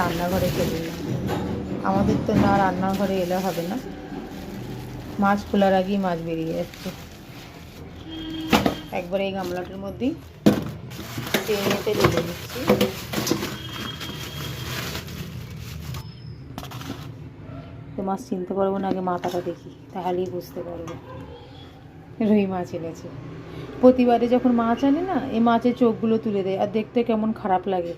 রান্নাঘরে চলে এলাম। আমাদের তো না রান্নাঘরে এলে হবে না। মাছ খোলার আগেই মাছ বেরিয়ে যাচ্ছে। একবার এই গামলাটার মধ্যেই টেনেতে ঢেলে দিচ্ছি। তো মাছ চিনতে পারব না, আগে মাথাটা দেখি, তাহলেই বুঝতে পারব। রুই মাছ এনেছে। প্রতিবারে যখন মাছ আনে না, এই মাছের চোখগুলো তুলে দেয়, আর দেখতে কেমন খারাপ লাগে।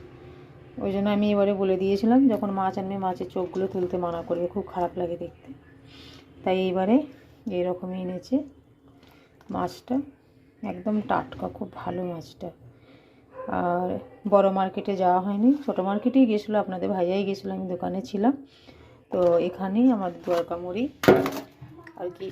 ওই জন্য আমি এবারে বলে দিয়েছিলাম, যখন মাছ আনবে মাছের চোখগুলো তুলতে মানা করবে, খুব খারাপ লাগে দেখতে। তাই এইবারে এইরকমই এনেছে মাছটা, একদম টাটকা, খুব ভালো মাছটা। আর বড় মার্কেটে যাওয়া হয়নি, ছোটো মার্কেটেই গেছিল, আপনাদের ভাইয়াই গেছিল, আমি দোকানে ছিলাম। তো এখানেই আমার দরকা মুড়ি আর কি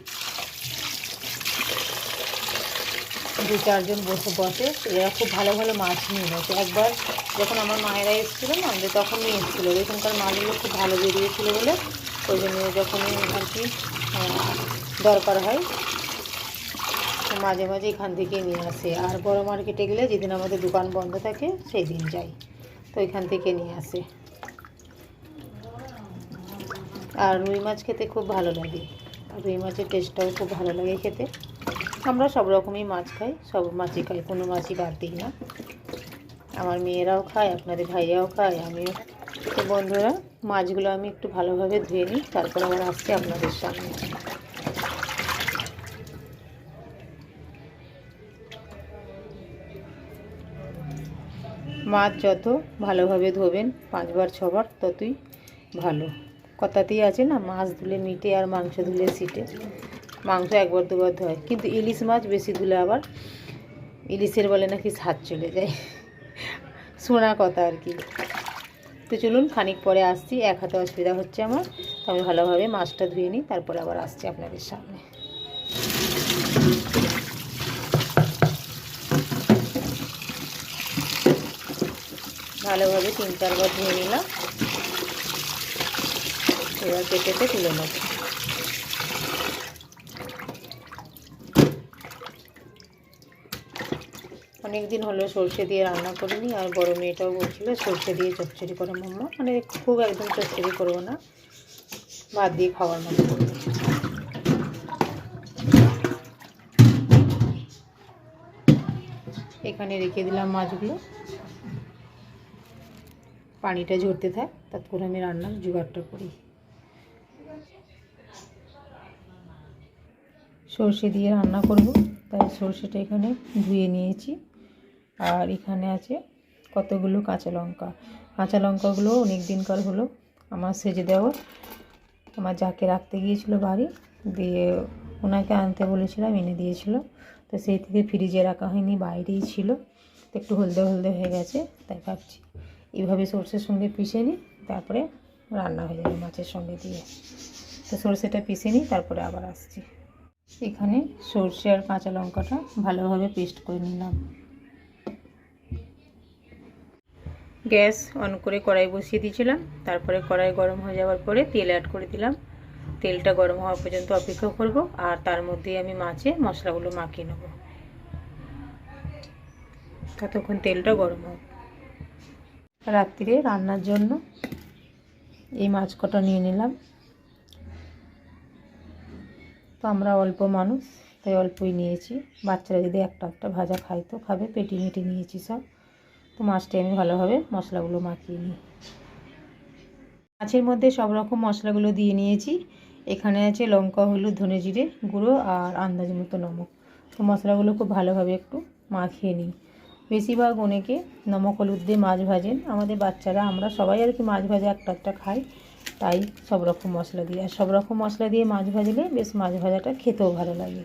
দু চারজন বসে বসে, এরা খুব ভালো ভালো মাছ নিয়ে এনেছে একবার যখন আমার মায়েরা এসেছিল না, যে তখন নিয়ে এসেছিল। এখানকার মাছগুলো খুব ভালো বেরিয়েছিলো বলে ওই জন্য যখনই আর কি দরকার হয় মাঝে মাঝে এখান থেকে নিয়ে আসে। আর বড় মার্কেটে গেলে যেদিন আমাদের দোকান বন্ধ থাকে সেই দিন যাই। তো এখান থেকে নিয়ে আসে। আর রুই মাছ খেতে খুব ভালো লাগে। আর রুই মাছের টেস্টটাও খুব ভালো লাগে খেতে। আমরা সব রকমই মাছ খাই, সব মাছই খাই, কোনো মাছই বাদ দিই না। আমার মেয়েরাও খায়, আপনাদের ভাইয়াও খায়, আমিও। তো বন্ধুরা, মাছগুলো আমি একটু ভালোভাবে ধুয়ে নিই, তারপর আবার আসছি আপনাদের সামনে। মাছ যত ভালোভাবে ধোবেন, পাঁচবার, ছবার, ততই ভালো। কথাতেই আছে না, মাছ ধুলে মিটে আর মাংস ধুলে সিটে মাংস একবার দুবার ধোয়। কিন্তু ইলিশ মাছ বেশি ধুলে আবার ইলিশের বলে নাকি স্বাদ চলে যায়। শোনা কথা আর কি। তো চলুন খানিক পরে আসছি, এক হাতে অসুবিধা হচ্ছে আমার। তো আমি ভালোভাবে মাছটা ধুয়ে নিই, তারপরে আবার আসছি আপনাদের সামনে। ভালোভাবে তিন চারবার ধুয়ে নিলাম। এবার কেটেতে তুলে নেব। অনেক দিন হলো সর্ষে দিয়ে রান্না করিনি, আর বড় মেয়েটাও বলছিল সর্ষে দিয়ে চচ্চড়ি করো মাম্মা। মানে খুব একদম চচ্চড়ি করব না, ভাত দিয়ে খাওয়ার মতো করব। এখানে রেখে দিলাম মাছগুলো। পানিটা ঝরতে থাক তৎক্ষণ আমি রান্নার জোগাড়টা করি। সর্ষে দিয়ে রান্না করব, তাই সর্ষেটা এখানে ধুয়ে নিয়েছি। আর এখানে আছে কতগুলো কাঁচা লঙ্কা। কাঁচা লঙ্কাগুলো অনেক দিনকার হলো আমার সেজে দেওয়া। আমার যাকে রাখতে গিয়েছিল বাড়ি, দিয়ে ওনাকে আনতে বলেছিলাম, এনে দিয়েছিল। তো সেই থেকে ফ্রিজে রাখা হয়নি, বাইরেই ছিল। তো একটু হলদে হলদে হয়ে গেছে, তাই ভাবছি এইভাবে সর্ষের সঙ্গে পিষে নিই, তারপরে রান্না হয়ে যাবে মাছের সঙ্গে দিয়ে। তো সর্ষেটা পিষে নিই, তারপরে আবার আসছি। এখানে সর্ষে আর কাঁচা লঙ্কাটা ভালোভাবে পেস্ট করে নিলাম। গ্যাস অন করে কড়াই বসিয়ে দিয়েছিলাম। তারপরে কড়াই গরম হয়ে যাওয়ার পরে তেল অ্যাড করে দিলাম। তেলটা গরম হওয়া পর্যন্ত অপেক্ষা করব আর তার মধ্যে আমি মাছে মশলাগুলো মাখিয়ে নেব। ততক্ষণ তেলটা গরম হোক। রাত্রিরে রান্নার জন্য এই মাছ কটা নিয়ে নিলাম। তো আমরা অল্প মানুষ, তাই অল্পই নিয়েছি। বাচ্চারা যদি একটা একটা ভাজা খায় তো খাবে পেটি মেটি নিয়েছি সব। তো মাছটা আমি ভালোভাবে মশলাগুলো মাখিয়ে নিই। মাছের মধ্যে সব রকম মশলাগুলো দিয়ে নিয়েছি। এখানে আছে লঙ্কা, হলুদ, ধনে জিরে গুঁড়ো আর আন্দাজ মতো নমক। তো মশলাগুলো খুব ভালোভাবে একটু মাখিয়ে নিই। বেশিরভাগ অনেকে নমক, হলুদ দিয়ে মাছ ভাজেন। আমাদের বাচ্চারা, আমরা সবাই আর কি মাছ ভাজা একটা একটা খাই। তাই সব রকম মশলা দিই আর সব রকম মশলা দিয়ে মাছ ভাজলে বেশ মাছ ভাজাটা খেতেও ভালো লাগে।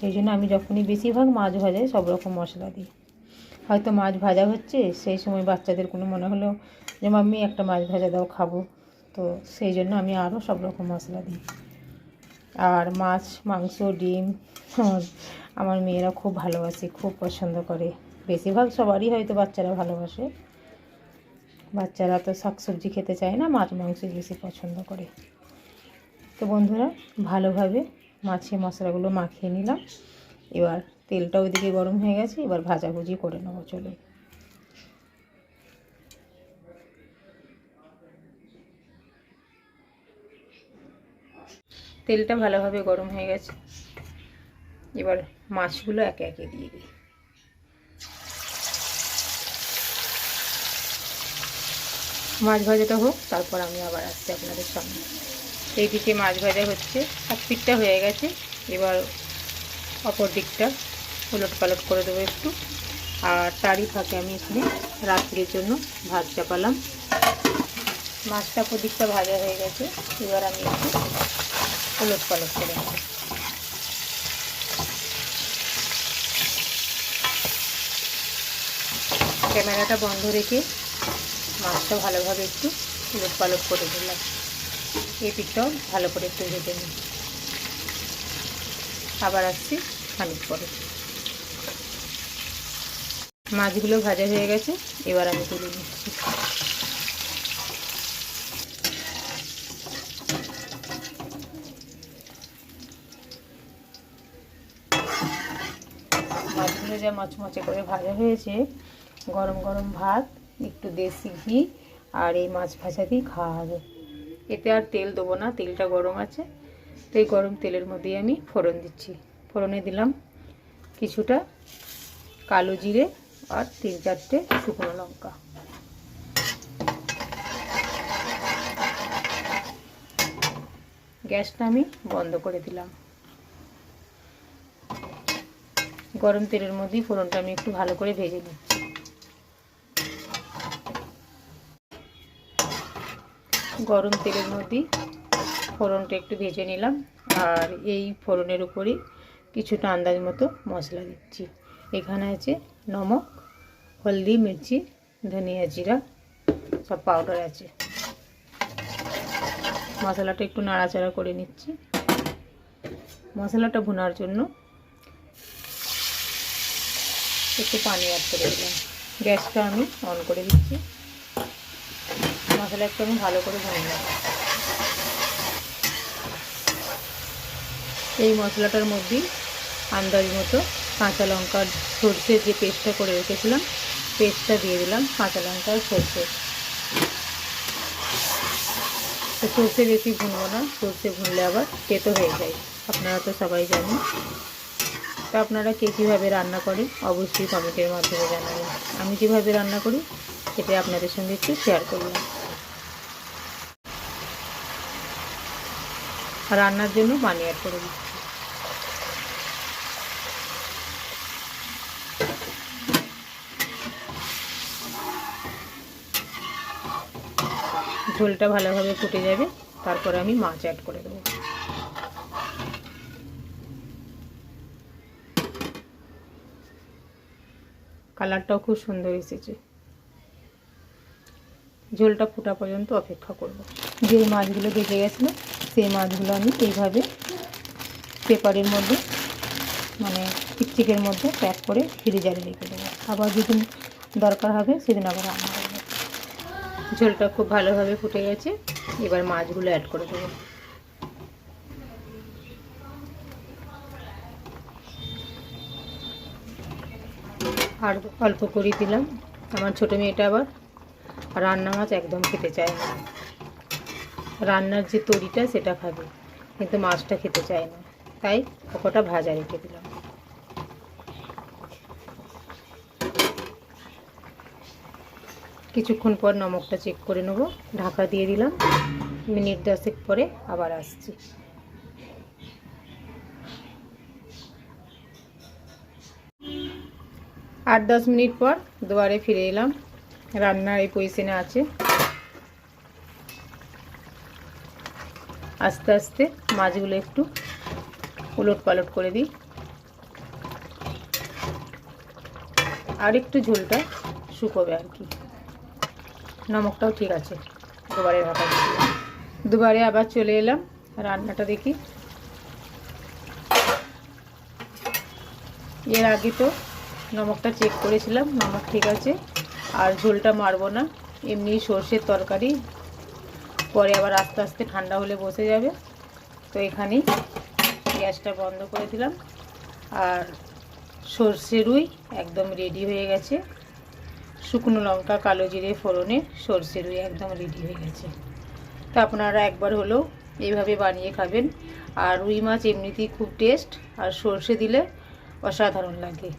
সেই জন্য আমি যখনই বেশিরভাগ মাছ ভাজাই সব রকম মশলা দিই। হয়তো মাছ ভাজা হচ্ছে, সেই সময় বাচ্চাদের কোনো মনে হলো যে, মাম্মি, একটা মাছ ভাজা দাও, খাব। তো সেই জন্য আমি আরও সব রকম মশলা দিই। আর মাছ, মাংস, ডিম, আমার মেয়েরা খুব ভালোবাসে, খুব পছন্দ করে। বেশিরভাগ সবারই হয়তো বাচ্চারা ভালোবাসে। বাচ্চারা তো শাকসবজি খেতে চায় না, মাছ, মাংস বেশি পছন্দ করে। তো বন্ধুরা, ভালোভাবে মাছে মশলাগুলো মাখিয়ে নিলাম। এবার তেলটা ওইদিকে গরম হয়ে গেছে, এবার ভাজাভুজি করে নেব, চলে। তেলটা ভালোভাবে গরম হয়ে গেছে। এবার মাছগুলো একে একে দিয়ে দিই। মাছ ভাজাটা হোক, তারপর আমি আবার আসছি আপনাদের সামনে। এইদিকে মাছ ভাজা হচ্ছে এক পিঠটা হয়ে গেছে। এবার অপর দিকটা উলট পালট করে দেবো একটু। আর তারই ফাঁকে আমি এখানে রাত্রির জন্য ভাত চাপালাম মাছটা অপর দিকটা ভাজা হয়ে গেছে। এবার আমি একটু উলট পালট করে নেব। ক্যামেরাটা বন্ধ রেখে মাছটা ভালোভাবে একটু উলট পালট করে দিলাম। এই পিঠটাও ভালো করে একটু ভেজে নিই। আবার আসছি খানিক পরে। মাছগুলো ভাজা হয়ে গেছে, এবার আমি তুলে নিচ্ছি। মাছগুলো যা মচমচে করে ভাজা হয়েছে, গরম গরম ভাত, একটু দেশি ঘি, আর এই মাছ ভাজা দিয়ে খাওয়া হবে। এতে আর তেল দেবো না, তেলটা গরম আছে, তো এই গরম তেলের মধ্যেই আমি ফোড়ন দিচ্ছি। ফোড়নে দিলাম কিছুটা কালো জিরে আর তিন চারটে শুকনো লঙ্কা। গ্যাসটা আমি বন্ধ করে দিলাম। গরম তেলের মধ্যেই ফোড়নটা আমি একটু ভালো করে ভেজে নিচ্ছি। গরম তেলের মধ্যেই ফোড়নটা একটু ভেজে নিলাম। আর এই ফোড়নের উপরেই কিছুটা আন্দাজ মতো মশলা দিচ্ছি। এখানে আছে নমক হলদি মির্চি ধনিয়া জিরা সব পাউডার আছে। মশলাটা একটু নাড়াচাড়া করে নিচ্ছি। মশলাটা ভুনার জন্য একটু পানি অ্যাড করে দিলাম। গ্যাসটা আমি অন করে দিচ্ছি। মশলা একটু আমি ভালো করে ভুনে নেব। এই মশলাটার মধ্যেই আন্দাজ মতো কাঁচা লঙ্কার সর্ষের যে পেস্টটা করে রেখেছিলাম, পেস্টটা দিয়ে দিলাম কাঁচা লঙ্কার সর্ষে। তো সর্ষে বেশি ভুনবো না, সর্ষে ভুনলে আবার তেতো হয়ে যায়। আপনারা তো সবাই জানেন। তো আপনারা কে কীভাবে রান্না করেন অবশ্যই কমেন্টের মাধ্যমে জানাবেন। আমি কীভাবে রান্না করি, সেটা আপনাদের সঙ্গে একটু শেয়ার করলাম রান্নার জন্য পানি অ্যাড করে দিচ্ছি। ঝোলটা ভালোভাবে ফুটে যাবে, তারপরে আমি মাছ অ্যাড করে দেবো। কালারটাও খুব সুন্দর এসেছে। ঝোলটা ফোটা পর্যন্ত অপেক্ষা করব। যে মাছগুলো বেঁচে গেছিল সেই মাছগুলো আমি এইভাবে পেপারের মধ্যে মানে চিকচিকের মধ্যে প্যাক করে ফ্রিজারে রেখে দেবো। আবার যেদিন দরকার হবে, সেদিন আবার রান্না করব। ঝোলটা খুব ভালোভাবে ফুটে গেছে। এবার মাছগুলো অ্যাড করে দেবো। আর অল্প করে দিলাম। আমার ছোটো মেয়েটা আবার রান্না মাছ একদম খেতে চায় না। রান্নার যে তরিটা সেটা খাবে, কিন্তু মাছটা খেতে চায় না। তাই ওটা ভাজা রেখে দিলাম। কিছুক্ষণ পর নমকটা চেক করে নেব। ঢাকা দিয়ে দিলাম। মিনিট দশেক পরে আবার আসছি। আট দশ মিনিট পর দুয়ারে ফিরে এলাম। রান্নার এই পজিশনে আছে। আস্তে আস্তে মাছগুলো একটু উলট পালট করে দিই। আর একটু ঝোলটা শুকোবে আর কি। নমকটাও ঠিক আছে। দুবারে ঢাকা দিয়ে দুবারে আবার চলে এলাম। রান্নাটা দেখি। এর আগে তো নমকটা চেক করেছিলাম। নমক ঠিক আছে। আর ঝোলটা মারবো না। এমনি সর্ষের তরকারি। পরে আবার আস্তে আস্তে ঠান্ডা হলে বসে যাবে। তো এখানেই গ্যাসটা বন্ধ করে দিলাম। আর সর্ষে রুই একদম রেডি হয়ে গেছে। শুকনো লঙ্কা, কালো জিরে, ফোড়নে সর্ষে রুই একদম রেডি হয়ে গেছে। তো আপনারা একবার হলেও এইভাবে বানিয়ে খাবেন। আর রুই মাছ এমনিতেই খুব টেস্ট আর সর্ষে দিলে অসাধারণ লাগে।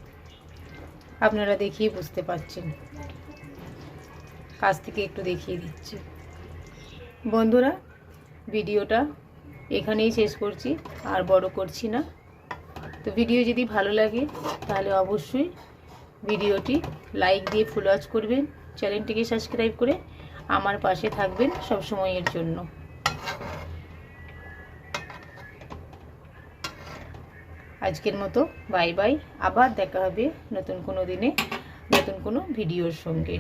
আপনারা দেখিয়ে বুঝতে পারছেন। কাছ থেকে একটু দেখিয়ে দিচ্ছি। বন্ধুরা, ভিডিওটা এখানেই শেষ করছি, আর বড় করছি না। তো ভিডিও যদি ভালো লাগে, তাহলে অবশ্যই ভিডিওটি লাইক দিয়ে ফুল ওয়াচ করবেন চ্যানেলটিকে সাবস্ক্রাইব করে আমার পাশে থাকবেন সব সময়ের জন্য। আজকের মতো বাই বাই আবার দেখা হবে নতুন কোনো দিনে, নতুন কোনো ভিডিওর সঙ্গে।